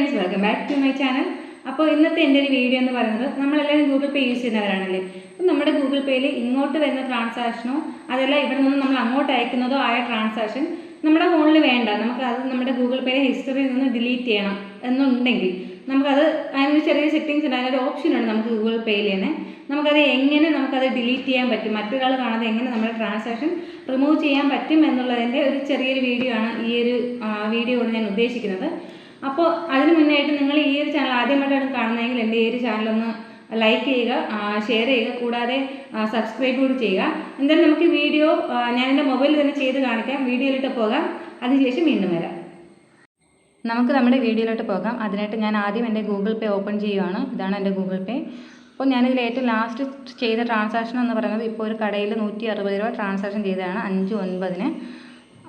Friends welcome back to my channel അപ്പോൾ ഇന്നത്തെ എന്റെ ഒരു വീഡിയോ എന്ന് പറയുന്നത് നമ്മളെല്ലാവരും ഗൂഗിൾ പേ യൂസ് ചെയ്യുന്നവരാണല്ലേ? അപ്പം നമ്മുടെ ഗൂഗിൾ പേയിൽ ഇങ്ങോട്ട് വരുന്ന ട്രാൻസാക്ഷനോ അതല്ല ഇവിടെ നിന്ന് നമ്മൾ അങ്ങോട്ട് അയക്കുന്നതോ ആയ ട്രാൻസാക്ഷൻ നമ്മുടെ ഫോണിൽ വേണ്ട. നമുക്ക് അത് നമ്മുടെ ഗൂഗിൾ പേയിലെ ഹിസ്റ്ററിയിൽ നിന്ന് ഡിലീറ്റ് ചെയ്യണം എന്നുണ്ടെങ്കിൽ നമുക്കത് അതിനൊരു ചെറിയ സെറ്റിങ്സ് ഉണ്ട്. അതിനൊരു ഓപ്ഷൻ ഉണ്ട് നമുക്ക് ഗൂഗിൾ പേയിൽ തന്നെ. നമുക്കത് എങ്ങനെ നമുക്കത് ഡിലീറ്റ് ചെയ്യാൻ പറ്റും? മറ്റൊരാൾ കാണാതെ എങ്ങനെ നമ്മുടെ ട്രാൻസാക്ഷൻ റിമൂവ് ചെയ്യാൻ പറ്റും എന്നുള്ളതിന്റെ ഒരു ചെറിയൊരു വീഡിയോ ആണ് ഈ ഒരു വീഡിയോ കൊണ്ട് ഞാൻ ഉദ്ദേശിക്കുന്നത്. അപ്പോൾ അതിന് മുന്നായിട്ട് നിങ്ങൾ ഈ ഒരു ചാനൽ ആദ്യമായിട്ടാണ് കാണുന്നതെങ്കിൽ എന്റെ ഈ ഒരു ചാനലൊന്ന് ലൈക്ക് ചെയ്യുക ഷെയർ ചെയ്യുക കൂടാതെ സബ്സ്ക്രൈബ് കൂടി ചെയ്യുക. എന്തായാലും നമുക്ക് വീഡിയോ ഞാൻ എന്റെ മൊബൈലിൽ തന്നെ ചെയ്ത് കാണിക്കാം. വീഡിയോയിലിട്ട് പോകാം. അതിനുശേഷം വീണ്ടും വരാം. നമുക്ക് നമ്മുടെ വീഡിയോയിലോട്ട് പോകാം. അതിനായിട്ട് ഞാൻ ആദ്യം എന്റെ ഗൂഗിൾ പേ ഓപ്പൺ ചെയ്യുവാണ്. ഇതാണ് എന്റെ ഗൂഗിൾ പേ അപ്പോൾ ഞാനിതിൽ ഏറ്റവും ലാസ്റ്റ് ചെയ്ത ട്രാൻസാക്ഷൻ എന്ന് പറയുന്നത് ഇപ്പോൾ ഒരു കടയിൽ നൂറ്റി അറുപത് രൂപ ട്രാൻസാക്ഷൻ ചെയ്തതാണ് അഞ്ച് ഒൻപതിന്.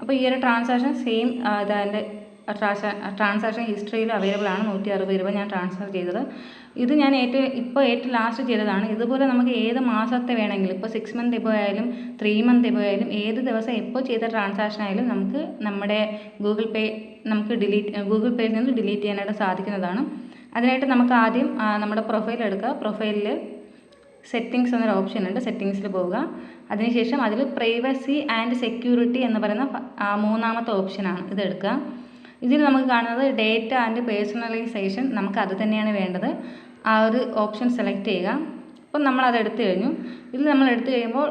അപ്പോൾ ഈ ഒരു ട്രാൻസാക്ഷൻ സെയിം ഇതെന്റെ ട്രാൻസാക്ഷൻ ഹിസ്റ്ററിയിൽ അവൈലബിൾ ആണ്. നൂറ്റി അറുപത് രൂപ ഞാൻ ട്രാൻസ്ഫർ ചെയ്തത്. ഇത് ഞാൻ ഏറ്റവും ഇപ്പോൾ ഏറ്റവും ലാസ്റ്റ് ചെയ്തതാണ്. ഇതുപോലെ നമുക്ക് ഏത് മാസത്തെ വേണമെങ്കിലും ഇപ്പോൾ സിക്സ് മന്ത് എബോ ആയാലും ത്രീ മന്ത് എബോ ആയാലും ഏത് ദിവസം എപ്പോൾ ചെയ്ത ട്രാൻസാക്ഷൻ ആയാലും നമുക്ക് നമ്മുടെ ഗൂഗിൾ പേ നമുക്ക് ഡിലീറ്റ് ഗൂഗിൾ പേയിൽ നിന്ന് ഡിലീറ്റ് ചെയ്യാനായിട്ട് സാധിക്കുന്നതാണ്. അതിനായിട്ട് നമുക്ക് ആദ്യം നമ്മുടെ പ്രൊഫൈൽ എടുക്കുക. പ്രൊഫൈലിൽ സെറ്റിങ്സ് എന്നൊരു ഓപ്ഷൻ ഉണ്ട്. സെറ്റിങ്സിൽ പോവുക. അതിനുശേഷം അതിൽ പ്രൈവസി ആൻഡ് സെക്യൂരിറ്റി എന്ന് പറയുന്ന മൂന്നാമത്തെ ഓപ്ഷനാണ് ഇത് എടുക്കുക. ഇതിൽ നമുക്ക് കാണുന്നത് ഡേറ്റ ആൻഡ് പേഴ്സണലൈസേഷൻ നമുക്ക് അത് തന്നെയാണ് വേണ്ടത്. ആ ഒരു ഓപ്ഷൻ സെലക്ട് ചെയ്യുക. അപ്പം നമ്മൾ അത് എടുത്തു കഴിഞ്ഞു. ഇത് നമ്മൾ എടുത്തു കഴിയുമ്പോൾ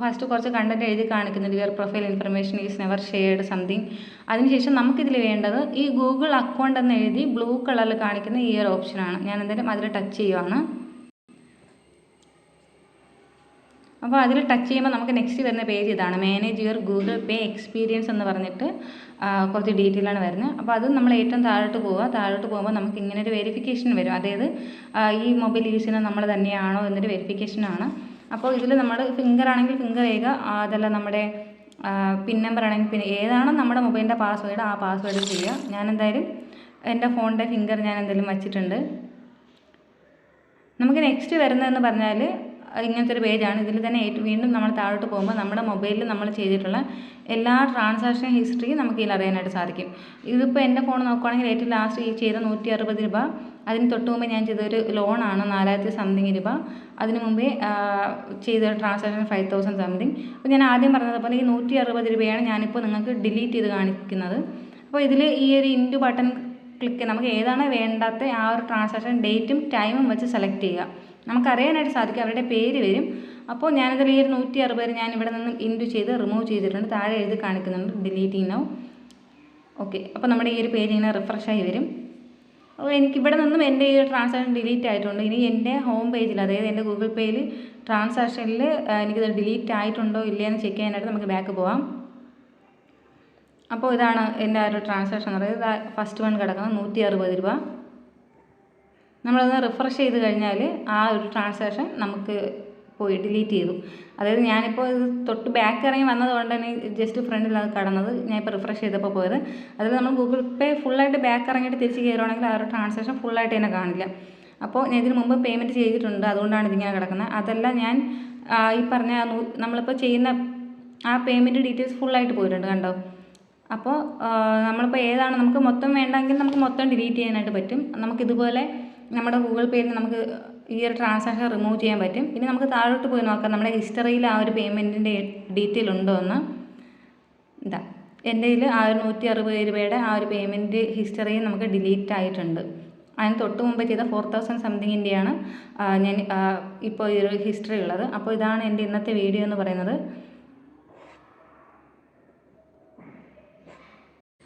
ഫസ്റ്റ് കുറച്ച് കണ്ടന്റ് എഴുതി കാണിക്കുന്നുണ്ട്. Your profile information is never shared something അതിനുശേഷം നമുക്കിതിൽ വേണ്ടത് ഈ ഗൂഗിൾ അക്കൗണ്ട് എന്ന് എഴുതി ബ്ലൂ കളറിൽ കാണിക്കുന്ന ഈ ഒരു ഓപ്ഷനാണ് ഞാൻ എന്തായാലും അതിൽ ടച്ച് ചെയ്യുവാണ്. അപ്പോൾ അതിൽ ടച്ച് ചെയ്യുമ്പോൾ നമുക്ക് നെക്സ്റ്റ് വരുന്ന പേജ് ഇതാണ്. Manage your Google Pay experience എന്ന് പറഞ്ഞിട്ട് കുറച്ച് ഡീറ്റെയിൽ ആണ് വരുന്നത്. അപ്പോൾ അത് നമ്മൾ ഏറ്റവും താഴോട്ട് പോവുക. താഴോട്ട് പോകുമ്പോൾ നമുക്ക് ഇങ്ങനെ ഒരു വെരിഫിക്കേഷൻ വരും. അതായത് ഈ മൊബൈൽ യൂസ് ചെയ്യുന്നത് നമ്മൾ തന്നെയാണോ എന്നൊരു വെരിഫിക്കേഷനാണ് അപ്പോൾ ഇതിൽ നമ്മൾ ഫിംഗർ ആണെങ്കിൽ ഫിംഗർ ചെയ്യുക അതല്ല നമ്മുടെ പിൻ നമ്പർ ആണെങ്കിൽ പിന്നെ ഏതാണോ നമ്മുടെ മൊബൈലിന്റെ പാസ്വേഡ് ആ പാസ്വേഡ് ചെയ്യുക. ഞാൻ എന്തായാലും എന്റെ ഫോണിന്റെ ഫിംഗർ ഞാൻ എന്തായാലും വച്ചിട്ടുണ്ട്. നമുക്ക് നെക്സ്റ്റ് വരുന്നതെന്ന് പറഞ്ഞാൽ ഇങ്ങനത്തെ ഒരു പേജാണ് ഇതിൽ തന്നെ വീണ്ടും നമ്മൾ താഴോട്ട് പോകുമ്പോൾ നമ്മുടെ മൊബൈലിൽ നമ്മൾ ചെയ്തിട്ടുള്ള എല്ലാ ട്രാൻസാക്ഷൻ ഹിസ്റ്ററിയും നമുക്ക് ഇതിൽ അറിയാനായിട്ട് സാധിക്കും. ഇതിപ്പോൾ എന്റെ ഫോൺ നോക്കുകയാണെങ്കിൽ ഏറ്റവും ലാസ്റ്റ് ഈ ചെയ്ത നൂറ്റി അറുപത് രൂപ. അതിന് തൊട്ട് മുമ്പേ ഞാൻ ചെയ്തൊരു ലോണാണ് നാലായിരത്തി സംതിങ് രൂപ. അതിന് മുമ്പേ ചെയ്ത ട്രാൻസാക്ഷൻ ഫൈവ് തൗസൻഡ് സംതിങ്. അപ്പോൾ ഞാൻ ആദ്യം പറഞ്ഞതുപോലെ ഈ നൂറ്റി അറുപത് രൂപയാണ് ഞാനിപ്പോൾ നിങ്ങൾക്ക് ഡിലീറ്റ് ചെയ്ത് കാണിക്കുന്നത്. അപ്പോൾ ഇതിൽ ഈ ഒരു ഇന്റു ബട്ടൺ ക്ലിക്ക് നമുക്ക് ഏതാണ് വേണ്ടാത്ത ആ ഒരു ട്രാൻസാക്ഷൻ ഡേറ്റും ടൈമും വെച്ച് സെലക്ട് ചെയ്യുക. നമുക്കറിയാനായിട്ട് സാധിക്കും അവരുടെ പേര് വരും. അപ്പോൾ ഞാനതിൽ ഈ ഒരു നൂറ്റി അറുപത് ഞാൻ ഇവിടെ നിന്നും ഇന്റു ചെയ്ത് റിമൂവ് ചെയ്തിട്ടുണ്ട്. താഴെ എഴുതി കാണിക്കുന്നുണ്ട്. Delete now okay. അപ്പോൾ നമ്മുടെ ഈ ഒരു പേര് ഇങ്ങനെ റിഫ്രഷ് ആയി വരും. അപ്പോൾ എനിക്ക് ഇവിടെ നിന്നും എന്റെ ഈ ഒരു ട്രാൻസാക്ഷൻ ഡിലീറ്റ് ആയിട്ടുണ്ട്. ഇനി എന്റെ ഹോം പേജിൽ അതായത് എന്റെ ഗൂഗിൾ പേയിൽ ട്രാൻസാക്ഷനിൽ എനിക്കിത് ഡിലീറ്റ് ആയിട്ടുണ്ടോ ഇല്ലയെന്ന് ചെക്ക് ചെയ്യാനായിട്ട് നമുക്ക് ബാക്ക് പോവാം. അപ്പോൾ ഇതാണ് എന്റെ ആ ഒരു ട്രാൻസാക്ഷൻ പറയുന്നത്. ഫസ്റ്റ് വൺ കിടക്കുന്നത് നൂറ്റി അറുപത് രൂപ. നമ്മളതൊന്ന് റിഫ്രഷ് ചെയ്ത് കഴിഞ്ഞാൽ ആ ഒരു ട്രാൻസാക്ഷൻ നമുക്ക് പോയി ഡിലീറ്റ് ചെയ്തു. അതായത് ഞാനിപ്പോൾ ഇത് തൊട്ട് ബാക്ക് ഇറങ്ങി വന്നത് കൊണ്ട് തന്നെ ജസ്റ്റ് അത് കടന്നത് ഞാനിപ്പോൾ റിഫ്രഷ് ചെയ്തപ്പോൾ പോയത്. അതിൽ നമ്മൾ ഗൂഗിൾ പേ ഫുള്ളായിട്ട് ബാക്ക് ഇറങ്ങിയിട്ട് തിരിച്ച് കയറുവാണെങ്കിൽ ആ ഒരു ട്രാൻസാക്ഷൻ ഫുള്ളായിട്ട് തന്നെ കാണില്ല. അപ്പോൾ ഞാൻ ഇതിന് മുമ്പ് പേയ്മെന്റ് ചെയ്തിട്ടുണ്ട്. അതുകൊണ്ടാണ് ഇതിങ്ങനെ കിടക്കുന്നത്. അതല്ല ഞാൻ ഈ പറഞ്ഞ നമ്മളിപ്പോൾ ചെയ്യുന്ന ആ പേയ്മെന്റ് ഡീറ്റെയിൽസ് ഫുള്ളായിട്ട് പോയിട്ടുണ്ട് കണ്ടോ? അപ്പോൾ നമ്മളിപ്പോൾ ഏതാണ് നമുക്ക് മൊത്തം വേണ്ടെങ്കിൽ നമുക്ക് മൊത്തം ഡിലീറ്റ് ചെയ്യാനായിട്ട് പറ്റും. നമുക്കിതുപോലെ നമ്മുടെ ഗൂഗിൾ പേയിൽ നമുക്ക് ഈ ഒരു ട്രാൻസാക്ഷൻ റിമൂവ് ചെയ്യാൻ പറ്റും. ഇനി നമുക്ക് താഴോട്ട് പോയി നോക്കാം. നമ്മുടെ ഹിസ്റ്ററിയിൽ ആ ഒരു പേയ്മെന്റിന്റെ ഡീറ്റെയിൽ ഉണ്ടോ എന്ന് ഇതാ എന്റെ കയ്യിൽ ആ ഒരു നൂറ്റി അറുപത് രൂപയുടെ ആ ഒരു പേയ്മെന്റ് ഹിസ്റ്ററി നമുക്ക് ഡിലീറ്റ് ആയിട്ടുണ്ട്. അതിന് തൊട്ട് മുമ്പ് ചെയ്ത ഫോർ തൗസൻഡ് സംതിങ്ങിന്റെയാണ് ഞാൻ ഇപ്പോൾ ഈ ഒരു ഹിസ്റ്ററി ഉള്ളത്. അപ്പോൾ ഇതാണ് എന്റെ ഇന്നത്തെ വീഡിയോ എന്ന് പറയുന്നത്.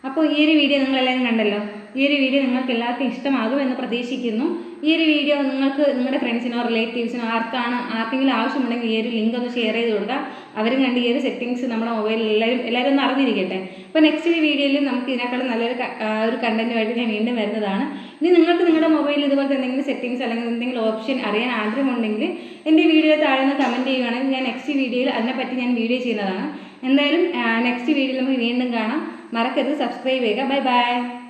അപ്പോൾ ഈ ഒരു വീഡിയോ നിങ്ങളെല്ലാവരും കണ്ടല്ലോ? ഈ ഒരു വീഡിയോ നിങ്ങൾക്ക് എല്ലാവർക്കും ഇഷ്ടമാകുമെന്ന് പ്രതീക്ഷിക്കുന്നു. ഈ ഒരു വീഡിയോ നിങ്ങൾക്ക് നിങ്ങളുടെ ഫ്രണ്ട്സിനോ റിലേറ്റീവ്സിനോ ആർക്കാണ് ആർക്കെങ്കിലും ആവശ്യമുണ്ടെങ്കിൽ ഈ ഒരു ലിങ്ക് ഒന്ന് ഷെയർ ചെയ്ത് കൊടുക്കുക. അവരും കണ്ട് ഈ ഒരു സെറ്റിങ്സ് നമ്മുടെ മൊബൈലിൽ എല്ലാവരും എല്ലാവരും ഒന്ന് അറിഞ്ഞിരിക്കട്ടെ. അപ്പോൾ നെക്സ്റ്റ് വീഡിയോയിൽ നമുക്ക് ഇതിനേക്കാളും നല്ലൊരു ഒരു കണ്ടന്റുമായിട്ട് ഞാൻ വീണ്ടും വരുന്നതാണ്. ഇനി നിങ്ങൾക്ക് നിങ്ങളുടെ മൊബൈലിൽ ഇതുപോലത്തെ എന്തെങ്കിലും സെറ്റിങ്സ് അല്ലെങ്കിൽ എന്തെങ്കിലും ഓപ്ഷൻ അറിയാൻ ആഗ്രഹമുണ്ടെങ്കിൽ എന്റെ വീഡിയോ താഴെ നിന്ന് കമന്റ് ചെയ്യുവാണെങ്കിൽ ഞാൻ നെക്സ്റ്റ് വീഡിയോയിൽ അതിനെപ്പറ്റി ഞാൻ വീഡിയോ ചെയ്യുന്നതാണ്. എന്തായാലും നെക്സ്റ്റ് വീഡിയോയിൽ നമുക്ക് വീണ്ടും കാണാം. മറക്കരുത്. സബ്സ്ക്രൈബ് ചെയ്യുക. Bye bye